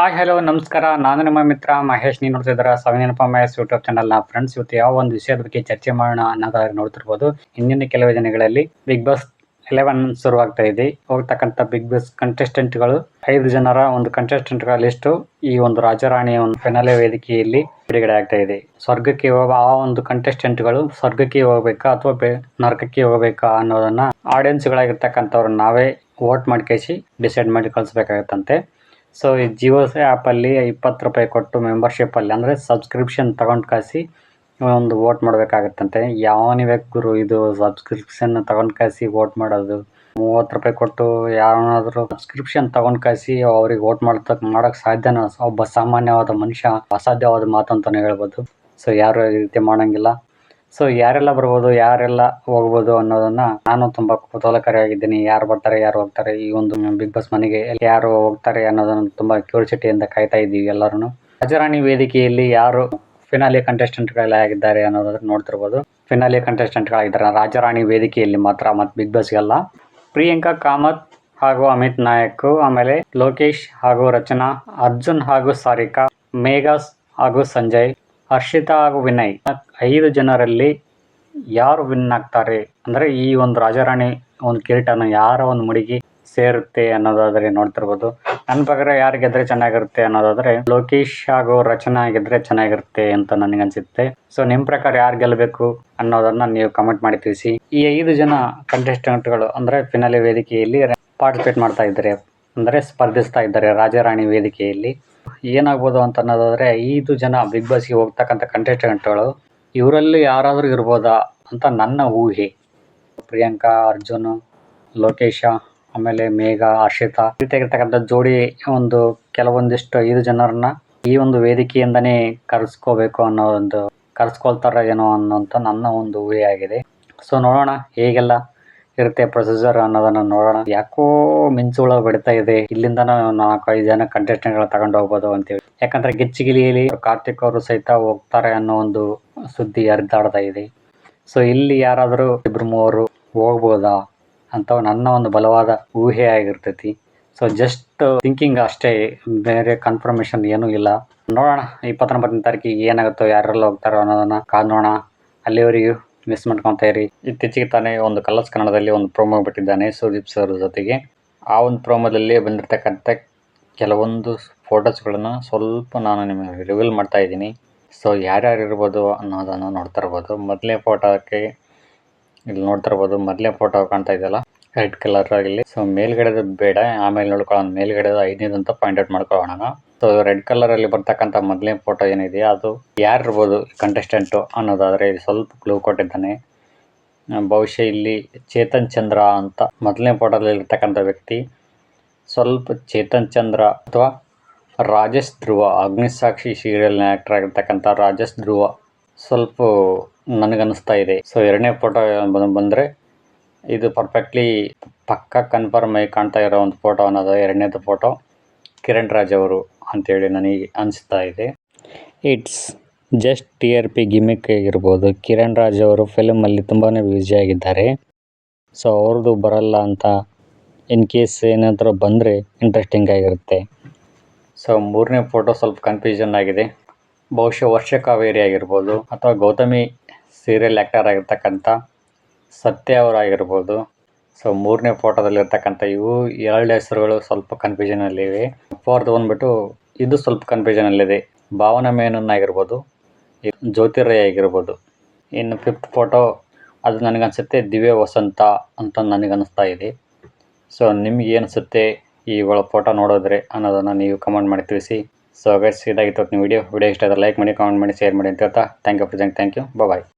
Hi hello ನಮಸ್ಕಾರ. ನಾನು ನಿಮ್ಮ ಮಿತ್ರ ಮಹೇಶ್. ನೀವು ನೋಡ್ತಿದ್ದೀರಾ ಸವಿನೆನಪ ಮಹೇಶ್ ಯೂಟ್ಯೂಬ್ ಚಾನಲ್ನ ಫ್ರೆಂಡ್ಸ್ ಇವತ್ತು ಯಾವ ಒಂದು ವಿಷಯದ ಬಗ್ಗೆ ಚರ್ಚೆ ಮಾಡೋಣ ಅನ್ನೋದಾದ್ರೆ ನೋಡ್ತಿರ್ಬೋದು. ಹಿಂದಿನ ಕೆಲವೇ ದಿನಗಳಲ್ಲಿ ಬಿಗ್ ಬಾಸ್ ಎಲೆವೆನ್ ಶುರುವಾಗ್ತಾ ಇದೆ. ಹೋಗ್ತಕ್ಕಂಥ ಬಿಗ್ ಬಾಸ್ ಕಂಟೆಸ್ಟೆಂಟ್ಗಳು ಐದು ಜನರ ಒಂದು ಕಂಟೆಸ್ಟೆಂಟ್ಗಳ ಲಿಸ್ಟು ಈ ಒಂದು ರಾಜರಾಣಿಯ ಒಂದು ಫೆನಾಲೆ ವೇದಿಕೆಯಲ್ಲಿ ಬಿಡುಗಡೆ ಆಗ್ತಾ ಇದೆ. ಸ್ವರ್ಗಕ್ಕೆ ಹೋಗ ಆ ಒಂದು ಕಂಟೆಸ್ಟೆಂಟ್ಗಳು ಸ್ವರ್ಗಕ್ಕೆ ಹೋಗ್ಬೇಕಾ ಅಥವಾ ನರಕಕ್ಕೆ ಹೋಗ್ಬೇಕಾ ಅನ್ನೋದನ್ನ ಆಡಿಯನ್ಸ್ಗಳಾಗಿರ್ತಕ್ಕಂಥವ್ರು ನಾವೇ ವೋಟ್ ಮಾಡ್ಕೇಸಿ ಡಿಸೈಡ್ ಮಾಡಿ ಕಳಿಸ್ಬೇಕಾಗತ್ತಂತೆ. ಸೊ ಈ ಜಿಯೋ ಆ್ಯಪಲ್ಲಿ ಇಪ್ಪತ್ತು ರೂಪಾಯಿ ಕೊಟ್ಟು ಮೆಂಬರ್ಶಿಪ್ಪಲ್ಲಿ ಅಂದರೆ ಸಬ್ಸ್ಕ್ರಿಪ್ಷನ್ ತಗೊಂಡು ಕಾಸಿ ಒಂದು ವೋಟ್ ಮಾಡಬೇಕಾಗತ್ತಂತೆ. ಯಾವನಿವೆ ಗುರು ಇದು ಸಬ್ಸ್ಕ್ರಿಪ್ಷನ್ ತಗೊಂಡು ಕಾಸಿ ವೋಟ್ ಮಾಡೋದು? ಮೂವತ್ತು ರೂಪಾಯಿ ಕೊಟ್ಟು ಯಾವನಾದರೂ ಸಬ್ಸ್ಕ್ರಿಪ್ಷನ್ ತಗೊಂಡು ಕಳಿಸಿ ಅವ್ರಿಗೆ ವೋಟ್ ಮಾಡ್ತ ಮಾಡೋಕ್ಕೆ ಸಾಧ್ಯನ? ಒಬ್ಬ ಸಾಮಾನ್ಯವಾದ ಮನುಷ್ಯ ಅಸಾಧ್ಯವಾದ ಮಾತು ಅಂತಲೇ ಹೇಳ್ಬೋದು. ಸೊ ಯಾರು ಈ ರೀತಿ ಮಾಡೋಂಗಿಲ್ಲ. ಸೊ ಯಾರೆಲ್ಲ ಬರ್ಬೋದು, ಯಾರೆಲ್ಲ ಹೋಗ್ಬೋದು ಅನ್ನೋದನ್ನ ನಾನು ತುಂಬಾ ಕುತೂಹಲಕಾರಿಯಾಗಿದ್ದೀನಿ. ಯಾರು ಬರ್ತಾರೆ, ಯಾರು ಹೋಗ್ತಾರೆ, ಈ ಒಂದು ಬಿಗ್ ಬಾಸ್ ಮನೆಗೆ ಯಾರು ಹೋಗ್ತಾರೆ ಅನ್ನೋದನ್ನ ತುಂಬಾ ಕ್ಯೂರಿಸಿಟಿಯಿಂದ ಕಾಯ್ತಾ ಇದ್ದೀವಿ ಎಲ್ಲರೂ ರಾಜರಾಣಿ ವೇದಿಕೆಯಲ್ಲಿ ಯಾರು ಫಿನಾಲಿ ಕಂಟೆಸ್ಟೆಂಟ್ಗಳಾಗಿದ್ದಾರೆ ಅನ್ನೋದನ್ನ ನೋಡ್ತಿರ್ಬೋದು. ಫಿನಾಲಿ ಕಂಟೆಸ್ಟೆಂಟ್ಗಳಾಗಿದ್ದಾರೆ ರಾಜರಾಣಿ ವೇದಿಕೆಯಲ್ಲಿ ಮಾತ್ರ, ಮತ್ತು ಬಿಗ್ ಬಾಸ್ಗೆಲ್ಲ ಪ್ರಿಯಾಂಕಾ ಕಾಮತ್ ಹಾಗೂ ಅಮಿತ್ ನಾಯಕ್, ಆಮೇಲೆ ಲೋಕೇಶ್ ಹಾಗೂ ರಚನಾ, ಅರ್ಜುನ್ ಹಾಗೂ ಸಾರಿಕಾ, ಮೇಘಾಸ್ ಹಾಗೂ ಸಂಜಯ್ ಹರ್ಷಿತಾ ಹಾಗೂ ವಿನಯ್. ಐದು ಜನರಲ್ಲಿ ಯಾರು ವಿನ್ ಆಗ್ತಾರೆ? ಅಂದರೆ ಈ ಒಂದು ರಾಜಾರಾಣಿ, ಒಂದು ಕಿರೀಟನ ಯಾರ ಒಂದು ಮುಡಿಗೆ ಸೇರುತ್ತೆ ಅನ್ನೋದಾದ್ರೆ ನೋಡ್ತಿರ್ಬೋದು. ನನ್ನ ಪ್ರಕಾರ ಯಾರು ಗೆದ್ರೆ ಚೆನ್ನಾಗಿರುತ್ತೆ ಅನ್ನೋದಾದ್ರೆ ಲೋಕೇಶ್ ಹಾಗೂ ರಚನಾ ಗೆದ್ರೆ ಚೆನ್ನಾಗಿರುತ್ತೆ ಅಂತ ನನಗೆ ಅನ್ಸುತ್ತೆ. ಸೊ ನಿಮ್ಮ ಪ್ರಕಾರ ಯಾರು ಗೆಲ್ಲಬೇಕು ಅನ್ನೋದನ್ನ ನೀವು ಕಮೆಂಟ್ ಮಾಡಿ ತಿಳಿಸಿ. ಈ ಐದು ಜನ ಕಂಟೆಸ್ಟೆಂಟ್ಗಳು ಅಂದರೆ ಫಿನಾಲೆ ವೇದಿಕೆಯಲ್ಲಿ ಪಾರ್ಟಿಸಿಪೇಟ್ ಮಾಡ್ತಾ ಇದ್ದಾರೆ. ಅಂದರೆ ಸ್ಪರ್ಧಿಸ್ತಾ ಇದ್ದಾರೆ ರಾಜಾರಾಣಿ ವೇದಿಕೆಯಲ್ಲಿ. ಏನಾಗ್ಬೋದು ಅಂತ ಅನ್ನೋದಾದ್ರೆ, ಐದು ಜನ ಬಿಗ್ ಬಾಸ್ಗೆ ಹೋಗ್ತಕ್ಕಂಥ ಕಂಟೆಸ್ಟೆಂಟ್ಗಳು ಇವರಲ್ಲಿ ಯಾರಾದರೂ ಇರ್ಬೋದಾ ಅಂತ ನನ್ನ ಊಹೆ. ಪ್ರಿಯಾಂಕಾ, ಅರ್ಜುನ್, ಲೋಕೇಶ, ಆಮೇಲೆ ಮೇಘ, ಹರ್ಷಿತಾ. ರೀತಿಯಾಗಿರ್ತಕ್ಕಂಥ ಜೋಡಿ ಒಂದು ಕೆಲವೊಂದಿಷ್ಟು ಐದು ಜನರನ್ನ ಈ ಒಂದು ವೇದಿಕೆಯಿಂದನೇ ಕರೆಸ್ಕೋಬೇಕು ಅನ್ನೋ ಒಂದು, ಕರೆಸ್ಕೊಳ್ತಾರ ಏನೋ ಅನ್ನೋಂಥ ನನ್ನ ಒಂದು ಊಹೆ ಆಗಿದೆ. ಸೊ ನೋಡೋಣ, ಹೇಗೆಲ್ಲ ಇರುತ್ತೆ ಪ್ರೊಸೀಜರ್ ಅನ್ನೋದನ್ನ ನೋಡೋಣ. ಯಾಕೋ ಮಿಂಚುಳ ಬಿಡ್ತಾ ಇದೆ. ಇಲ್ಲಿಂದ ನಾಲ್ಕು ಐದು ಜನ ಕಂಟೆಸ್ಟೆಂಟ್ಗಳು ತಗೊಂಡು ಹೋಗ್ಬೋದು ಅಂತೇಳಿ. ಯಾಕಂದ್ರೆ ಗಿಚ್ಚಿಗಿಲಿಯಲ್ಲಿ ಕಾರ್ತಿಕ್ ಅವರು ಸಹಿತ ಹೋಗ್ತಾರೆ ಅನ್ನೋ ಒಂದು ಸುದ್ದಿ ಹರಿದಾಡ್ತಾ ಇದೆ. ಸೊ ಇಲ್ಲಿ ಯಾರಾದರೂ ಇಬ್ರು ಮೂವರು ಹೋಗ್ಬೋದಾ ಅಂತ ನನ್ನ ಒಂದು ಬಲವಾದ ಊಹೆ ಆಗಿರ್ತೈತಿ. ಸೊ ಜಸ್ಟ್ ಥಿಂಕಿಂಗ್ ಅಷ್ಟೇ, ಬೇರೆ ಕನ್ಫರ್ಮೇಶನ್ ಏನೂ ಇಲ್ಲ. ನೋಡೋಣ, ಇಪ್ಪತ್ತೊಂಬತ್ತನೇ ತಾರೀಕಿಗೆ ಏನಾಗುತ್ತೋ ಯಾರೆಲ್ಲ ಹೋಗ್ತಾರೋ ಅನ್ನೋದನ್ನ ಕಾದ್ ನೋಡೋಣ. ಅಲ್ಲಿವರೆಗೂ ಮಿಸ್ ಮಾಡ್ಕೊತಾ ಇರಿ. ಇತ್ತೀಚೆಗೆ ತಾನೇ ಒಂದು ಕಲರ್ಸ್ ಕನ್ನಡದಲ್ಲಿ ಒಂದು ಪ್ರೋಮೋ ಬಿಟ್ಟಿದ್ದಾನೆ ಸುದೀಪ್ ಸರ್ ಜೊತೆಗೆ. ಆ ಒಂದು ಪ್ರೋಮೋದಲ್ಲಿ ಬಂದಿರತಕ್ಕಂಥ ಕೆಲವೊಂದು ಫೋಟೋಸ್ಗಳನ್ನು ಸ್ವಲ್ಪ ನಾನು ನಿಮಗೆ ರಿವೀಲ್ ಮಾಡ್ತಾ ಇದ್ದೀನಿ. ಸೊ ಯಾರ್ಯಾರು ಇರ್ಬೋದು ಅನ್ನೋದನ್ನು ನೋಡ್ತಾ ಇರ್ಬೋದು. ಮೊದಲನೇ ಫೋಟೋಕ್ಕೆ ಇಲ್ಲಿ ನೋಡ್ತಾ ಇರ್ಬೋದು. ಮೊದಲನೇ ಫೋಟೋ ಕಾಣ್ತಾ ಇದೆಯಲ್ಲ? ರೆಡ್ ಕಲರ್ ಆಗಲಿ. ಸೊ ಮೇಲ್ಗಡೆ ಬೇಡ, ಆಮೇಲೆ ನೋಡ್ಕೊಳ್ಳೋಣ ಮೇಲ್ಗಡೆ ಐದನೇದು ಅಂತ ಪಾಯಿಂಟ್ ಔಟ್ ಮಾಡ್ಕೊಳ್ಳೋಣ ಸೊ ರೆಡ್ ಕಲರ್ ಅಲ್ಲಿ ಬರ್ತಕ್ಕಂಥ ಮೊದಲನೇ ಫೋಟೋ ಏನಿದೆ ಅದು ಯಾರಿರ್ಬೋದು ಕಂಟೆಸ್ಟೆಂಟು ಅನ್ನೋದಾದ್ರೆ ಸ್ವಲ್ಪ ಕ್ಲೂ ಕೊಟ್ಟಿದ್ದಾನೆ. ಬಹುಶಃ ಇಲ್ಲಿ ಚೇತನ್ ಚಂದ್ರ ಅಂತ ಮೊದಲನೇ ಫೋಟೋದಲ್ಲಿ ಇರ್ತಕ್ಕಂಥ ವ್ಯಕ್ತಿ. ಸ್ವಲ್ಪ ಚೇತನ್ ಚಂದ್ರ ಅಥವಾ ರಾಜೇಶ್ ಧ್ರುವ, ಅಗ್ನಿಸಾಕ್ಷಿ ಸೀರಿಯಲ್ನ ಆ್ಯಕ್ಟರ್ ಆಗಿರ್ತಕ್ಕಂಥ ರಾಜೇಶ್ ಧ್ರುವ. ಸ್ವಲ್ಪ ನನಗನ್ನಿಸ್ತಾ ಇದೆ. ಸೊ ಎರಡನೇ ಫೋಟೋ ಬಂದರೆ ಇದು ಪರ್ಫೆಕ್ಟ್ಲಿ ಪಕ್ಕ ಕನ್ಫರ್ಮ್ ಆಗಿ ಕಾಣ್ತಾ ಇರೋ ಒಂದು ಫೋಟೋ ಅನ್ನೋದು ಎರಡನೇದು ಫೋಟೋ ಕಿರಣ್ ರಾಜ್ ಅವರು ಅಂತೇಳಿ ನನಗೆ ಅನಿಸ್ತಾ ಇದೆ. It's just T R P gimmick ಆಗಿರ್ಬೋದು. ಕಿರಣ್ ರಾಜ್ ಅವರು ಫಿಲಮಲ್ಲಿ ತುಂಬಾ ಬ್ಯುಸಿ ಆಗಿದ್ದಾರೆ. ಸೊ ಅವ್ರದ್ದು ಬರಲ್ಲ ಅಂತ ಇನ್ ಕೇಸ್ ಏನಾದರೂ ಬಂದರೆ ಇಂಟ್ರೆಸ್ಟಿಂಗ್ ಆಗಿರುತ್ತೆ. ಸೊ ಮೂರನೇ ಫೋಟೋ ಸ್ವಲ್ಪ ಕನ್ಫ್ಯೂಷನ್ ಆಗಿದೆ. ಬಹುಶಃ ವರ್ಷ ಕಾವೇರಿ ಆಗಿರ್ಬೋದು ಅಥವಾ ಗೌತಮಿ ಸೀರಿಯಲ್ ಆ್ಯಕ್ಟರ್ ಆಗಿರ್ತಕ್ಕಂಥ ಸತ್ಯ ಅವರಾಗಿರ್ಬೋದು ಸೊ ಮೂರನೇ ಫೋಟೋದಲ್ಲಿರ್ತಕ್ಕಂಥ ಇವು ಎರಡು ಹೆಸರುಗಳು ಸ್ವಲ್ಪ ಕನ್ಫ್ಯೂಷನ್ ಕನ್ಫ್ಯೂಷನಲ್ಲಿವೆ ಫೋರ್ತ್ ಬಂದ್ಬಿಟ್ಟು ಇದು ಸ್ವಲ್ಪ ಕನ್ಫ್ಯೂಷನ್ ಕನ್ಫ್ಯೂಷನಲ್ಲಿದೆ ಭಾವನಾ ಮೇನನ್ ಆಗಿರ್ಬೋದು. ಜ್ಯೋತಿರಯ್ಯ ಆಗಿರ್ಬೋದು. ಇನ್ನು ಫಿಫ್ತ್ ಫೋಟೋ ಅದು ನನಗನ್ಸುತ್ತೆ ದಿವ್ಯ ವಸಂತ ಅಂತ ನನಗನ್ನಿಸ್ತಾ ಇದೆ. ಸೊ ನಿಮ್ಗೆ ಅನಿಸುತ್ತೆ ಇವುಗಳ ಫೋಟೋ ನೋಡಿದ್ರೆ ಅನ್ನೋದನ್ನು ನೀವು ಕಮೆಂಟ್ ಮಾಡಿ ತಿಳಿಸಿ. ಸೊ ಗೈಸ್ ಇದಾಗಿತ್ತು ನಿಮ್ಮ ವಿಡಿಯೋ ವಿಡಿಯೋ ಇಷ್ಟ ಆದರೆ ಲೈಕ್ ಮಾಡಿ ಕಮೆಂಟ್ ಮಾಡಿ ಶೇರ್ ಮಾಡಿ ಅಂತ ಹೇಳ್ತಾ. Thank you for thank you bye